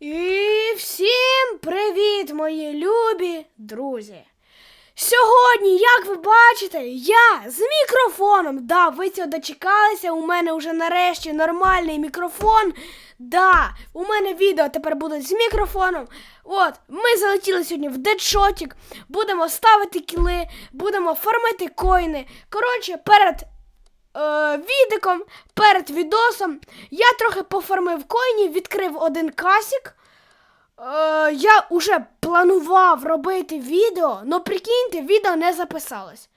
І всім привіт, мої любі друзі! Сьогодні, як ви бачите, я з мікрофоном. Да, ви цього дочекалися. У мене вже нарешті нормальний мікрофон. Да, у мене відео тепер будуть з мікрофоном. От, ми залетіли сьогодні в дедшотік, будемо ставити кіли, будемо фармити коїни. Коротше, перед відиком, перед відосом я трохи пофармив коїнів, відкрив один касік. Е, я уже планував робити відео, але прикиньте, відео не записалось.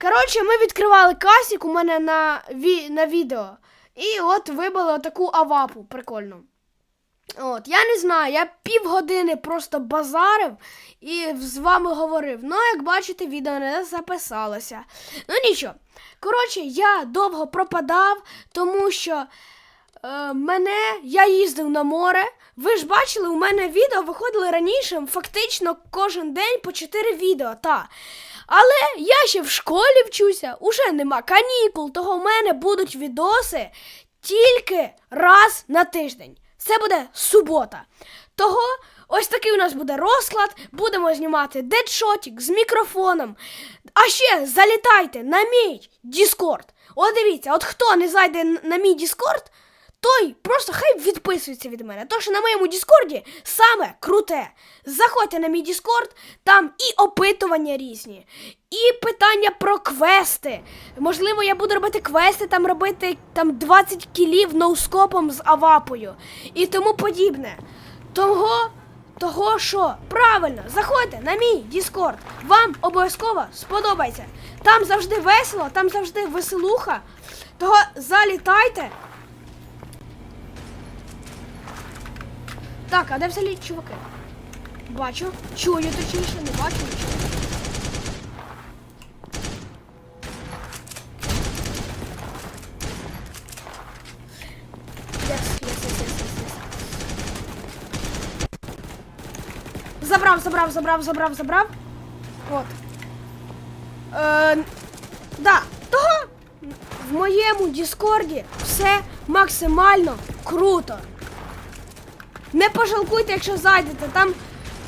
Коротше, ми відкривали касік у мене на, ві, на відео. І от вибили таку авапу прикольну. От, я не знаю, я півгодини просто базарив і з вами говорив. Ну, як бачите, відео не записалося. Ну нічого. Коротше, я довго пропадав, тому що е, мене я їздив на море. Ви ж бачили, у мене відео виходили раніше, фактично кожен день по 4 відео. Та. Але я ще в школі вчуся, уже нема канікул, того в мене будуть відоси тільки раз на тиждень. Це буде субота. Того ось такий у нас буде розклад. Будемо знімати дедшотік з мікрофоном. А ще залітайте на мій Діскорд. От дивіться, от хто не зайде на мій Діскорд, той просто хай відписується від мене. Що на моєму Діскорді саме круте. Заходьте на мій Діскорд, там і опитування різні, і питання про квести. Можливо, я буду робити квести, там робити там 20 кілів ноускопом з авапою і тому подібне. Того, того що правильно, заходьте на мій Діскорд. Вам обов'язково сподобається. Там завжди весело, там завжди веселуха. Того залітайте. Так, а де взагалі чуваки? Бачу, чую точніше, не бачу нічого. Забрав, забрав, забрав, забрав, забрав. От. Е, да, того в моєму Діскорді все максимально круто. Не пожалкуйте, якщо зайдете. Там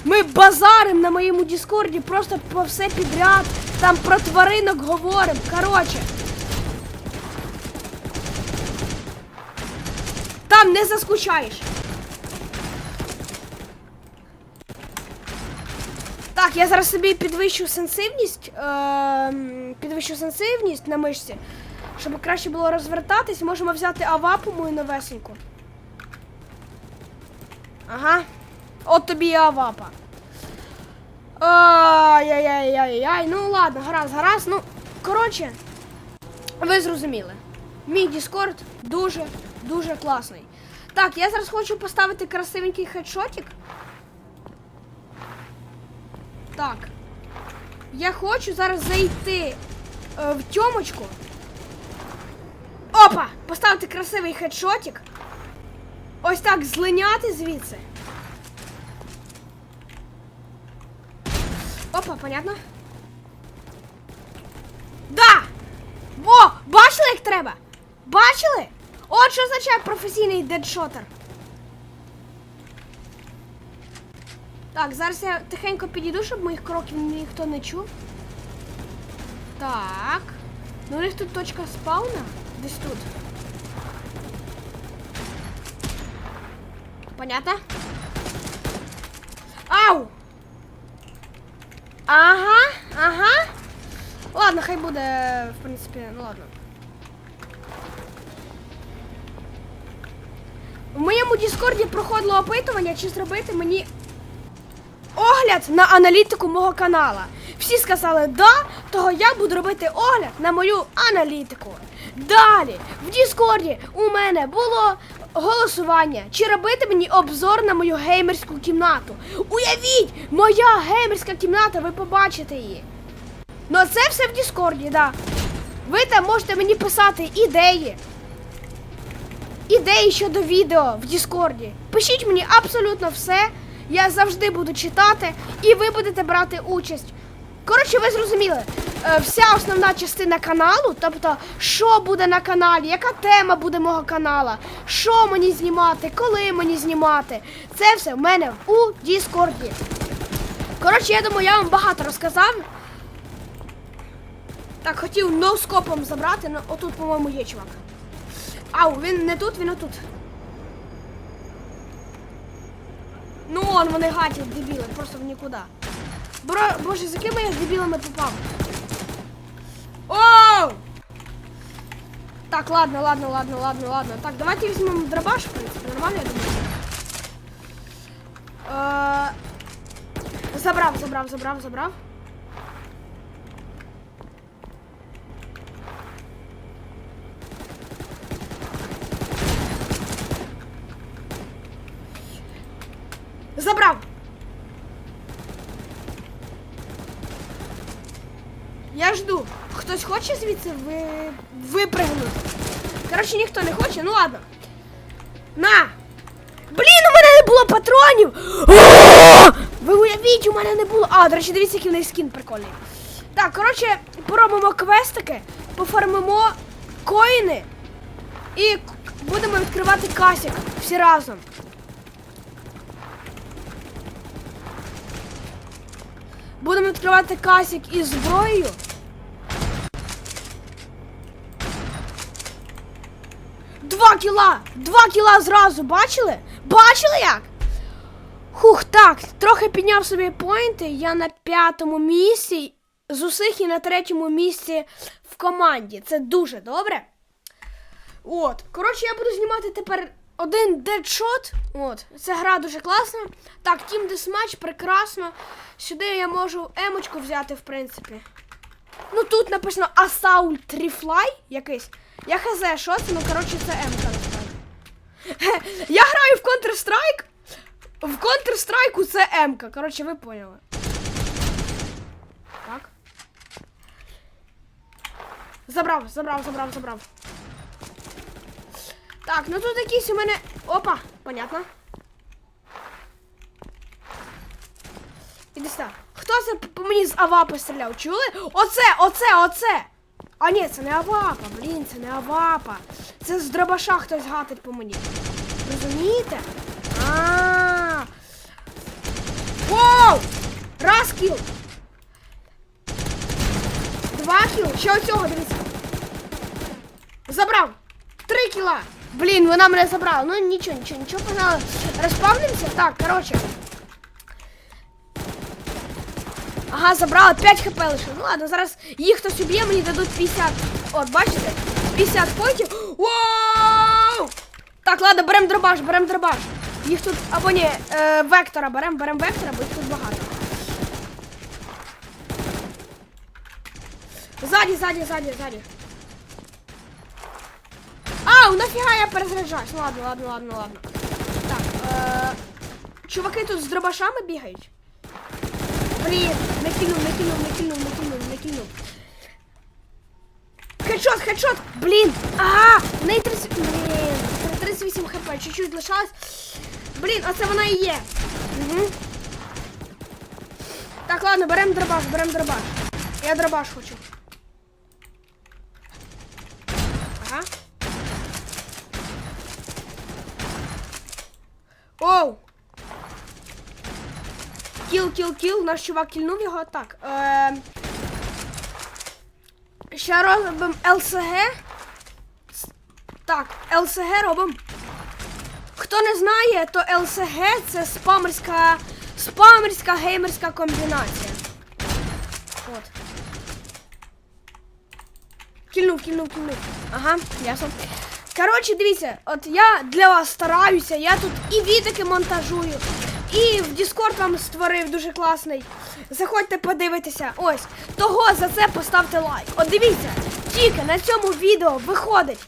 ми базарим на моєму Діскорді, просто по все підряд. Там про тваринок говоримо. Коротше. Там не заскучаєш. Так, я зараз собі підвищу сенсивність. Е, підвищу сенсивність на мишці. Щоб краще було розвертатись, можемо взяти авапу мою новесеньку. Ага. От тобі і авапа. Ай-яй-яй-яй-яй. Ну ладно, гаразд, гаразд. Ну, коротше, ви зрозуміли. Мій Діскорд дуже, дуже класний. Так, я зараз хочу поставити красивенький хедшотик. Так. Я хочу зараз зайти е, в тьомочку. Опа! Поставити красивий хедшотик. Ось так злиняти звідси. Опа, понятно? Да! Во! Бачили, як треба? Бачили? От що означає професійний дедшотер. Так, зараз я тихенько підійду, щоб моїх кроків ніхто не чув. Так. Ну у них тут точка спауна. Десь тут. Понятно? Ау! Ага, ага. Ладно, хай буде, в принципі, ну ладно. В моєму Діскорді проходило опитування, чи зробити мені огляд на аналітику мого канала. Всі сказали да, того я буду робити огляд на мою аналітику. Далі, в Діскорді у мене було голосування, чи робити мені обзор на мою геймерську кімнату. Уявіть, моя геймерська кімната, ви побачите її. Ну а це все в Діскорді, да. Ви там можете мені писати ідеї. Ідеї щодо відео в Діскорді. Пишіть мені абсолютно все. Я завжди буду читати, і ви будете брати участь. Коротше, ви зрозуміли. е, вся основна частина каналу, тобто, що буде на каналі, яка тема буде мого канала, що мені знімати, коли мені знімати. Це все в мене у Діскорді. Коротше, я думаю, я вам багато розказав. Так, хотів ноускопом забрати, але отут, по-моєму, є чувак. Ау, він не тут, він отут. Ну он вони гатять, дебіли, просто в нікуди. Бро, боже, з якими я дебілами попав? Оу! Так, ладно, ладно, ладно, ладно, ладно. Так, давайте візьмемо дробаш, в принципі, нормально, я думаю. Е, забрав, забрав, забрав, забрав. Забрав! Я жду. Хтось хоче звідси ви... випригнути? Коротше, ніхто не хоче, ну ладно. На! Блін, у мене не було патронів! Ви уявіть, у мене не було. А, до речі, дивіться, який в неї скін прикольний. Так, коротше, поробимо квестики, пофармимо коїни і будемо відкривати касік всі разом. Будемо відкривати касік із зброєю. Кіла! Два кіла зразу, бачили? Бачили як? Хух, так, трохи підняв собі поінти. Я на п'ятому місці з усіх і на третьому місці в команді. Це дуже добре. От, коротше, я буду знімати тепер один дедшот. От, ця гра дуже класна. Так, Team Deathmatch, прекрасно. Сюди я можу емочку взяти, в принципі. Ну тут написано Assault Refly якийсь. Я хз, що це, ну коротше, це М-ка Я граю в Counter-Strike. В Counter-Strike це М-ка. Коротше, ви поняли. Так. Забрав, забрав, забрав, забрав. Так, ну тут якийсь у мене. Опа, понятно. Іди сюди. Хто це по мені з авапи стріляв? Чули? Оце, оце, оце! А ні, це не авапа, блін, це не авапа. Це з дробаша хтось гатить по мені. Розумієте? А. Воу! Раз кіл! Два кіл! Ще оцього, дивіться. Забрав! Три кіла! Блін, вона мене забрала. Ну нічого, нічого, нічого, погнали. Розпавнимося? Так, коротше. Ага, забрала 5 хп лише. Ну ладно, зараз їх хтось уб'є, мені дадуть 50. От, бачите? 50 поінтів. Вау! Так, ладно, беремо дробаш, беремо дробаш. Їх тут, або ні, е, вектора беремо, беремо вектора, бо їх тут багато. Ззаді, ззаді, ззаді, ззаді. Ау, нафіга я перезаряджаюсь. Ну ладно, ладно, ладно, ладно. Так, е, чуваки тут з дробашами бігають. Блін, не кинув, не кинув, не кинув, не кинув, не кинув. Хедшот, хедшот! Блін! Ага! В неї 30... Блін, 38 хп, чуть-чуть лишалось. Блін, а це вона і є. Угу. Так, ладно, беремо дробаш, беремо дробаш. Я дробаш хочу. Ага. Оу! Кіл, кіл, кіл, наш чувак кільнув його. Так. Е... Ще робимо ЛСГ. Так, ЛСГ робимо. Хто не знає, то ЛСГ це спамерська. Спамерська геймерська комбінація. От. Кільнув, кільнув, кільнув. Ага, ясно. Коротше, дивіться, от я для вас стараюся, я тут і відики монтажую, і в Discord вам створив дуже класний. Заходьте подивитися. Ось. Того за це поставте лайк. От дивіться, тільки на цьому відео виходить.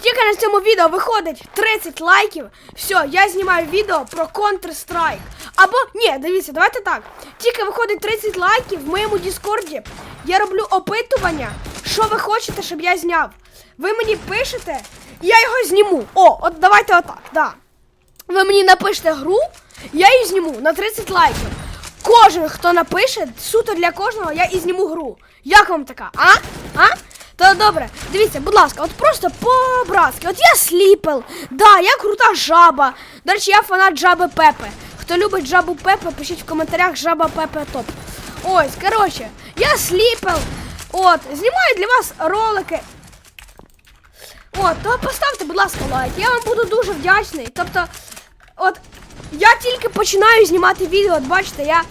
Тільки на цьому відео виходить 30 лайків. Все, я знімаю відео про Counter-Strike. Або, ні, дивіться, давайте так. Тільки виходить 30 лайків в моєму Діскорді. Я роблю опитування, що ви хочете, щоб я зняв. Ви мені пишете, і я його зніму. О, от давайте отак, да. Ви мені напишете гру, я її зніму на 30 лайків. кожен, хто напише, суто для кожного я і зніму гру. Як вам така? А? А? То добре, дивіться, будь ласка, от просто по-братськи. От я сліпел, да, я крута жаба. До речі, я фанат жаби Пепе. Хто любить жабу Пепе, пишіть в коментарях жаба Пепе топ. Ось, коротше, я сліпел. От, знімаю для вас ролики. От, то поставте, будь ласка, лайк. Я вам буду дуже вдячний. Тобто, от, я тільки починаю знімати відео, от бачите, я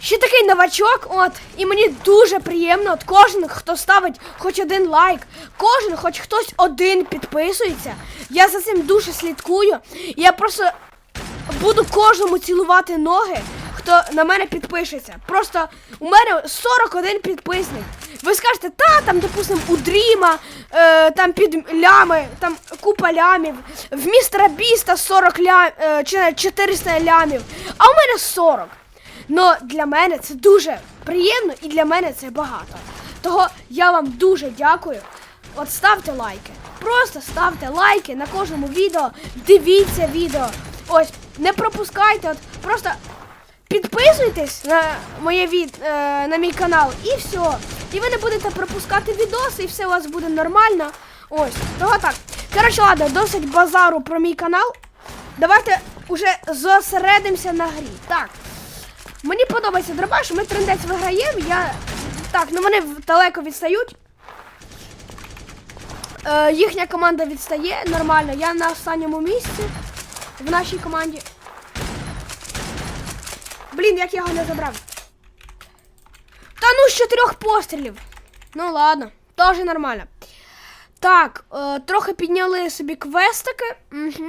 ще такий новачок, от, і мені дуже приємно, от кожен, хто ставить хоч один лайк, кожен, хоч хтось один підписується. Я за цим дуже слідкую. Я просто буду кожному цілувати ноги, хто на мене підпишеться. Просто у мене 41 підписник. Ви скажете, та там, допустим, у Дріма, е, там під лями, там купа лямів, в містера Біста 40 лям, е, чи 400 лямів, а у мене 40. Но для мене це дуже приємно і для мене це багато. Того я вам дуже дякую. От ставте лайки. Просто ставте лайки на кожному відео. Дивіться відео. Ось, не пропускайте, от просто підписуйтесь на моє від, е, на мій канал і все. І ви не будете пропускати відоси, і все у вас буде нормально. Ось, того так. Коротше, ладно, досить базару про мій канал. Давайте уже зосередимося на грі. Так. Мені подобається дробаш, ми трендець виграємо. Я. Так, ну вони далеко відстають. Е, їхня команда відстає нормально. Я на останньому місці в нашій команді. Блін, як я його не забрав. Та ну з чотирьох пострілів. Ну ладно, теж нормально. Так, е, трохи підняли собі квестики. Угу.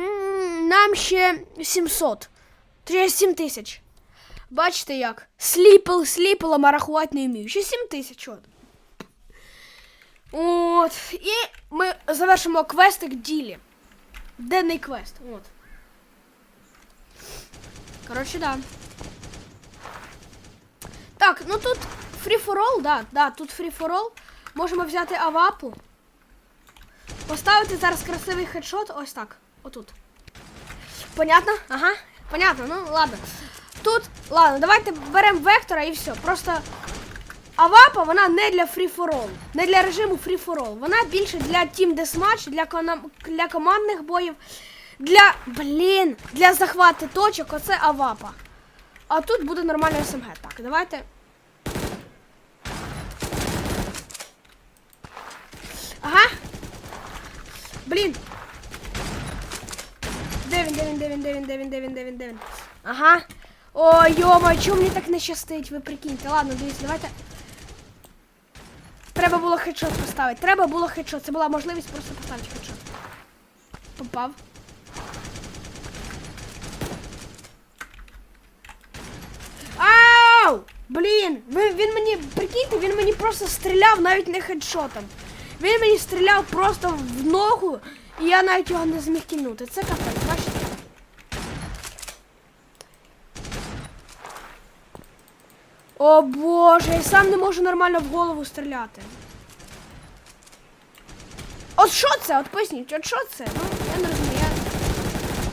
Нам ще 700. Точніше 7 тисяч. Бачите як? Сліпел, сліпелом, а рахувати не вмію. Ще 7 тисяч. От. От. І ми завершимо квестик ділі. Денний квест. От. Коротше, да. Так, ну тут all, да, да, тут all. Можемо взяти авапу. Поставити зараз красивий хедшот. Ось так. Отут. Понятно? Ага. Понятно, ну ладно. Тут, ладно, давайте беремо вектора і все. Просто Авапа, вона не для all, не для режиму all. Вона більше для Team Deathmatch, для, кона- для командних боїв, для, блін, для захвату точок, оце Авапа. А тут буде нормальна СМГ. Так, давайте. Ага. Блін. Де він, де він, де він, де він, де він, де він, де він, де він. Ага. О, йома, чому мені так не щастить? Ви прикиньте. Ладно, дивіться, давайте. Треба було хедшот поставити. Треба було хедшот. Це була можливість просто поставити хедшот. Попав. Ау! Блін! Він мені, прикиньте, він мені просто стріляв навіть не хедшотом. Він мені стріляв просто в ногу, і я навіть його не зміг кинути. Це капець, бачите? О боже, я сам не можу нормально в голову стріляти. От що це? От поясніть, от що це? Ну, я не розумію. Я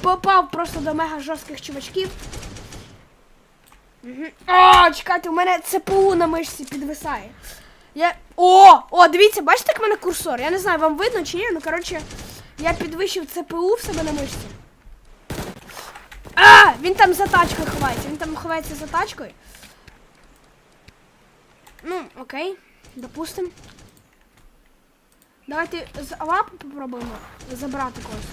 попав просто до мега жорстких чувачків. Угу. А, чекайте, у мене ЦПУ на мишці підвисає. Я. О! О, дивіться, бачите, як в мене курсор? Я не знаю, вам видно чи ні, ну коротше, я підвищив ЦПУ в себе на мишці. А! Він там за тачкою ховається. Він там ховається за тачкою. Ну, окей, допустим. Давайте з лапи попробуємо забрати когось.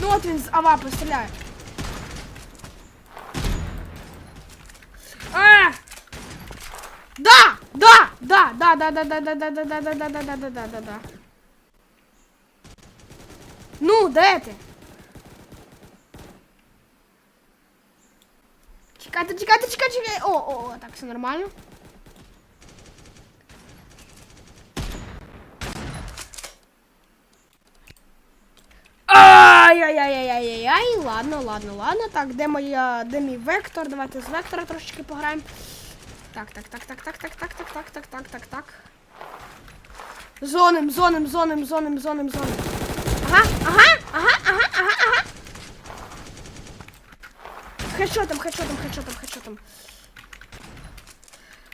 Ну от він з авапи стріляє. А! Да! Да! Да! Да! Да! Да! Да! Да! Да! Да! Да! Да! Да! Да! Да! Да! Да! Да! Да! Ну, де ти? Чекайте, чекайте, чекайте, чекайте. О, о, о, так, все нормально. Ай-яй-яй-яй-яй-яй. Ладно, ладно, ладно. Так, де моя, де мій вектор? Давайте з вектора трошечки пограємо. Так, так, так, так, так, так, так, так, так, так, так, так, так. Зоним, зоним, зоним, зоним, зоним, зоним. Ага, ага, ага, ага, ага, ага. хедшотом, хедшотом, хедшотом, хедшотом.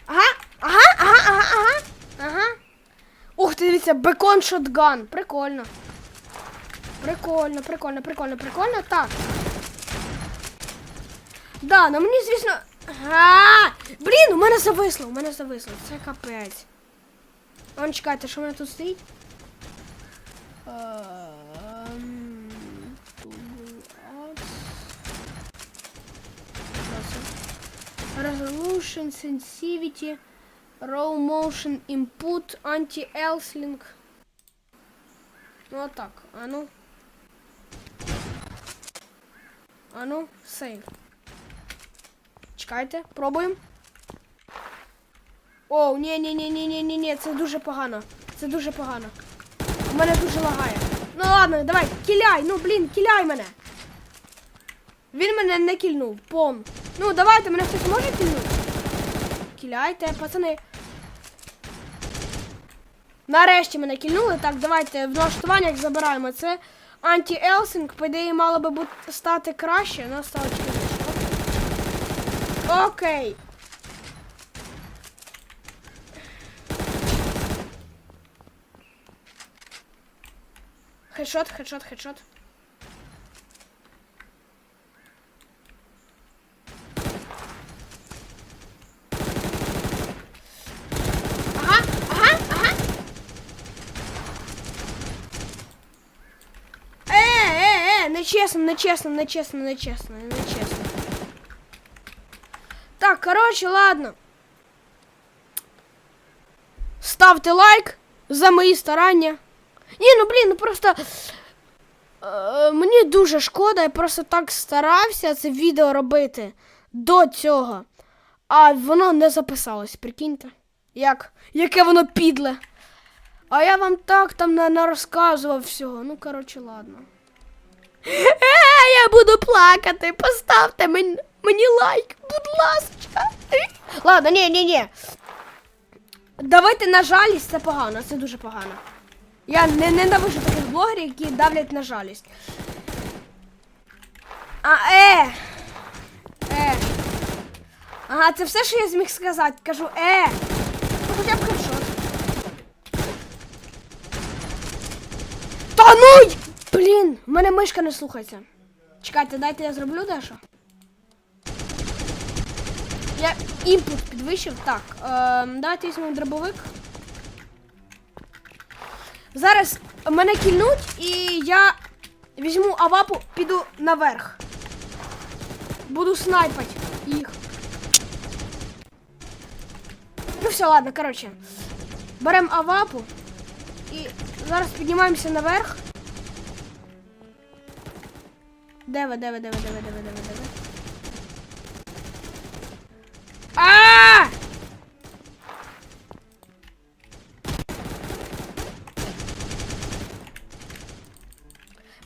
Ага, ага, ага, ага, ага. Ага. Ух ти, дивіться, бекон шотган. Прикольно. Прикольно, прикольно, прикольно, прикольно. Так. Да, ну мені, звісно. А, блін, у мене зависло, у мене зависло. Це капець. Вон, чекайте, що в мене тут стоїть? Resolution, sensitivity, raw motion input, anti-elsling. Ну а так, а ну. А ну, сейв. Чекайте, пробуємо. О, ні, ні, ні, ні, ні, ні, ні, це дуже погано. Це дуже погано. У мене дуже лагає. Ну ладно, давай, кіляй, ну блін, кіляй мене. Він мене не кільнув, пом. Ну, давайте, мене хтось може кільнути? Кіляйте, пацани. Нарешті мене кільнули. Так, давайте в налаштуваннях забираємо це. Анті-елсинг, по ідеї, мало би бути стати краще, але стало тільки. Окей. Хедшот, хедшот, хедшот. Ага, ага, ага. Е, е, е, нечесно, нечесно, нечесно, нечесно, нечесно. Так, короче, ладно. Ставте лайк за мої старання. Ні, ну блін, ну просто. Е, мені дуже шкода, я просто так старався це відео робити до цього. А воно не записалось, прикиньте. Як? Яке воно підле. А я вам так там не, не розказував всього. Ну, коротше, ладно. Е, я буду плакати. Поставте мені, мені лайк, будь ласка. Ладно, ні, ні, ні. Давайте на жалість, це погано, це дуже погано. Я не ненавижу таких блогерів, які давлять на жалість. А, е! Е! Ага, це все, що я зміг сказати. Кажу, е! Ну хоча б хедшот. Та ну! Блін, в мене мишка не слухається. Чекайте, дайте я зроблю дещо. Я імпут підвищив. Так, ем, давайте візьмемо дробовик. Зараз мене кільнуть і я візьму авапу, піду наверх. Буду снайпати їх. Ну все, ладно, коротше. Беремо авапу і зараз піднімаємося наверх. Де ви, де ви, де ви, де? А!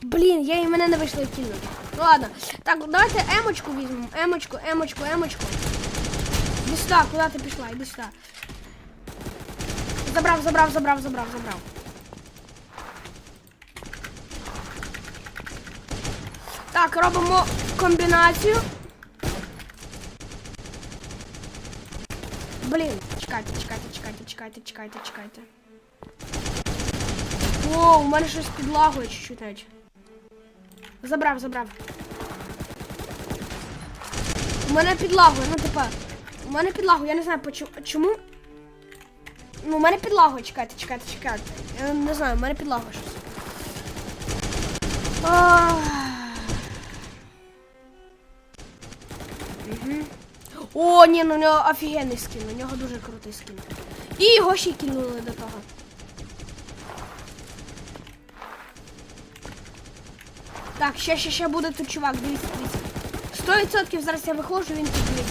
Блін, я і мене не вийшло кільнути. Ну ладно. Так, давайте емочку візьмемо. Емочку, емочку, емочку. Іди сюди, куди ти пішла? Іди сюди. Забрав, забрав, забрав, забрав, забрав. Так, робимо комбінацію. Блін, чекайте, чекайте, чекайте, чекайте, чекайте, чекайте. О, у мене щось підлагує чуть-чуть навіть. Забрав, забрав. У мене підлагує, ну типа. У мене підлагує, я не знаю чому. Ну, у мене підлагує, чекайте, чекайте, чекайте. Я не знаю, у мене підлагує щось. Ах. О, ні, ну у нього офігенний скін, у нього дуже крутий скін. І його ще кинули до того. Так, ще, ще, ще буде тут чувак, дивіться, дивіться. 100% зараз я виходжу, він тут є.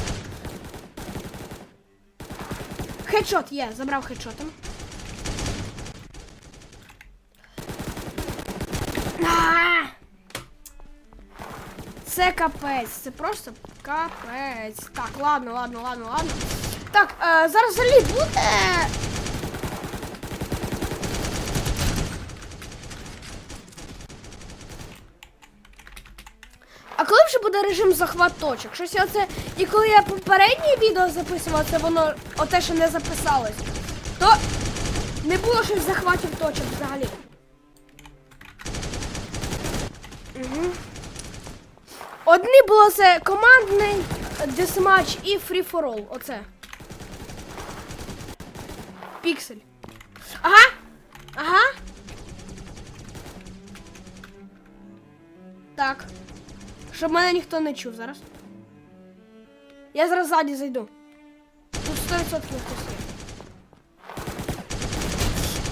Хедшот є, забрав хедшотом. Це капець, це просто капець. Так, ладно, ладно, ладно, ладно. Так, е, зараз взагалі буде. А коли вже буде режим захват точок? Щось я оце. І коли я попереднє відео записувала, це воно оте, що не записалось, то не було щось захватів точок взагалі. Угу. Одні було це командний десматч і all. Оце. Піксель. Ага. Ага. Так. Щоб мене ніхто не чув зараз. Я зараз ззаді зайду. Тут 100% хтось.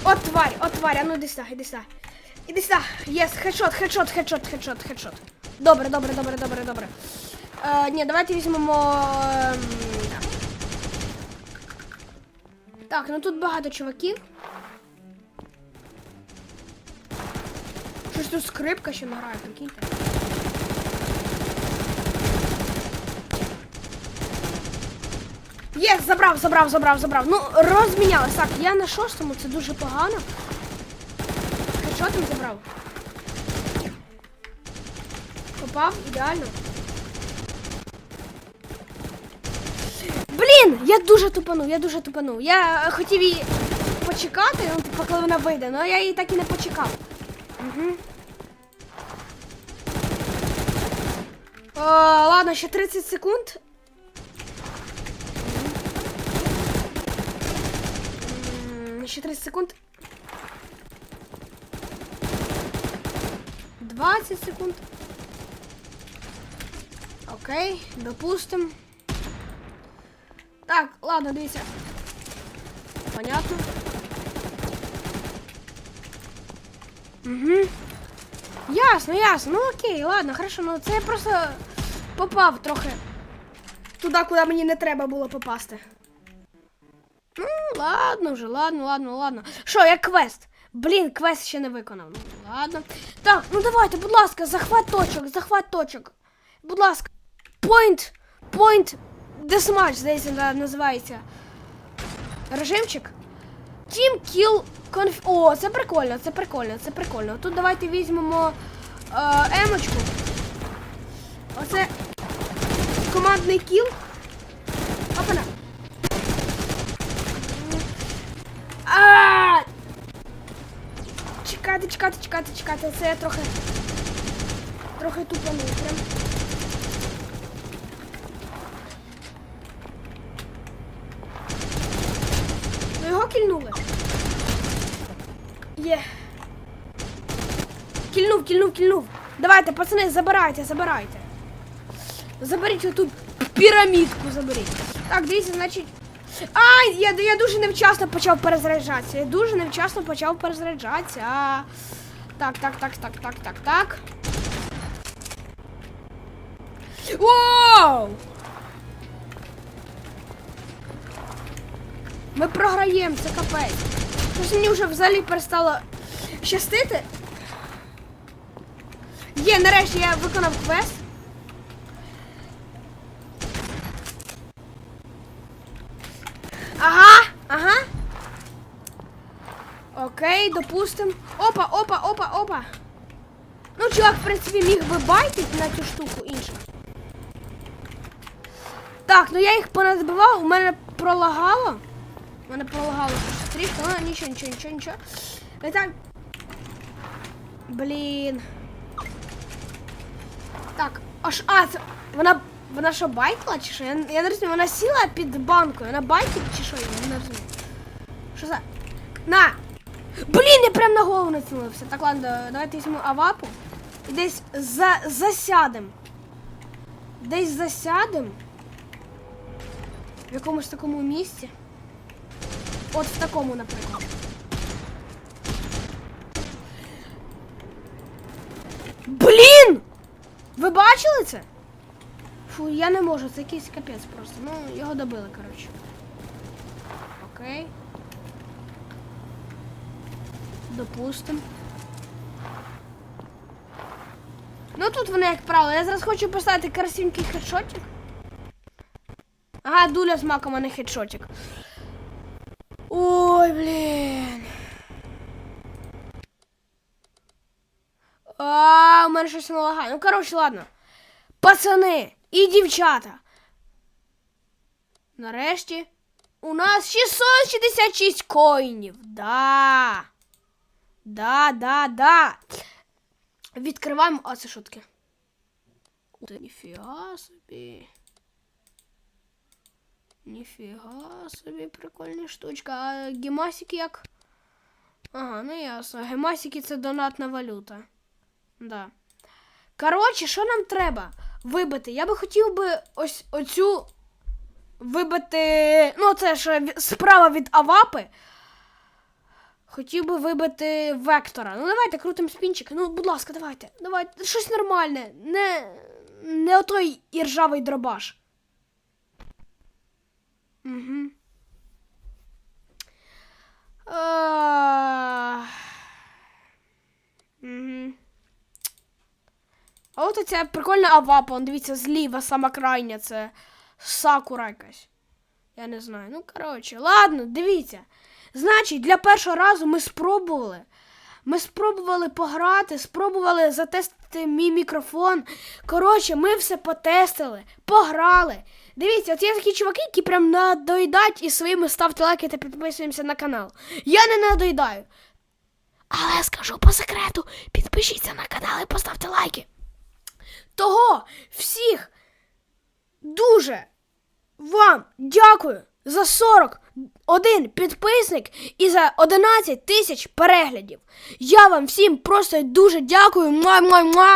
От тварь, от тварь, а ну іди сюди, іди сюди. Іди сюди. Єс, хедшот, хедшот, хедшот, хедшот, хедшот. Добре, добре, добре, добре, добре. Е, ні, давайте візьмемо. ем, так. Ну тут багато чуваків. Щось тут скрипка ще не грає, прикиньте. Є, забрав, забрав, забрав, забрав. Ну, розмінялись. Так, я на шостому, це дуже погано. Що там забрав? Попав, ідеально. Блін, я дуже тупанув, я дуже тупанув. Я хотів її почекати, ну, типу, коли вона вийде, але я її так і не почекав. Угу. О, ладно, ще 30 секунд. Ще 30 секунд. 20 секунд. Окей, допустим. Так, ладно, дивіться. Понятно. Угу. Ясно, ясно. Ну окей, ладно, хорошо. Ну це я просто попав трохи туди, куди мені не треба було попасти. Ну, ладно вже, ладно, ладно, ладно. Що, як квест? Блін, квест ще не виконав. Ну, ладно. Так, ну давайте, будь ласка, захват точок, захват точок. Будь ласка. Point, point, deathmatch, здається, да, називається. Режимчик. Team Kill Conf... О, це прикольно, це прикольно, це прикольно. Тут давайте візьмемо е, емочку. Оце командний кіл. Опана. А! Чекайте, чекайте, чекайте, чекайте. Це я трохи. Трохи тупанув прям. Ну його кільнули. Є. Кільнув, кільнув, кільнув. Давайте, пацани, забирайте, забирайте. Заберіть оту пірамідку, заберіть. Так, дивіться, значить. Ай, я, я дуже невчасно почав перезаряджатися. Я дуже невчасно почав перезаряджатися. Так, так, так, так, так, так, так. Воу! Ми програємо, це капець. Щось мені вже взагалі перестало щастити. Є, нарешті я виконав квест. Ага, ага. Окей, допустим. Опа, опа, опа, опа. Ну, чувак, в принципі, міг би байтити на цю штуку іншу. Так, ну я їх понадбивав, у мене пролагало. У мене пролагало щось трішки, ну нічого, нічого, нічого, нічого. І. Блін. Так, аж а, це, вона. Вона що байтила чи що? Я, я не розумію, вона сіла під банкою, вона байтить чи що? Я не розумію. Що за. На! Блін, я прям на голову націлився. Так, ладно, давайте візьмемо авапу. І десь за, засядем. Десь засядем. В якомусь такому місці. От в такому, наприклад. Блін! Ви бачили це? Фу, я не можу, це якийсь капець просто. Ну, його добили, коротше. Окей. Допустим. Ну тут вони, як правило. Я зараз хочу поставити красивенький хедшотик. Ага, дуля з маком, а не хедшотик. Ой, блін. А, у мене щось не лагає. Ну, коротше, ладно. Пацани і дівчата. Нарешті у нас 666 коїнів. Да. Да, да, да. Відкриваємо. А це шутки. Ніфіга собі. Ніфіга собі, прикольна штучка. А гемасики як? Ага, ну ясно. Гемасики це донатна валюта. Да. Коротше, що нам треба вибити? Я би хотів би ось оцю вибити. Ну, це ж справа від Авапи. Хотів би вибити Вектора. Ну, давайте крутим спінчик. Ну, будь ласка, давайте. Давайте. Щось нормальне. Не, не отой іржавий дробаш. Угу. Угу. А от оця прикольна авапа, дивіться, зліва, сама крайня, це сакура якась. Я не знаю. Ну, коротше, ладно, дивіться. Значить, для першого разу ми спробували. Ми спробували пограти, спробували затестити мій мікрофон. Коротше, ми все потестили, пограли. Дивіться, от є такі чуваки, які прям надоїдають і своїми ставте лайки та підписуємося на канал. Я не надоїдаю. Але скажу по секрету, підпишіться на канал і поставте лайки. Того всіх дуже вам дякую за 41 підписник і за 11 тисяч переглядів. Я вам всім просто дуже дякую. Муа-муа-муа.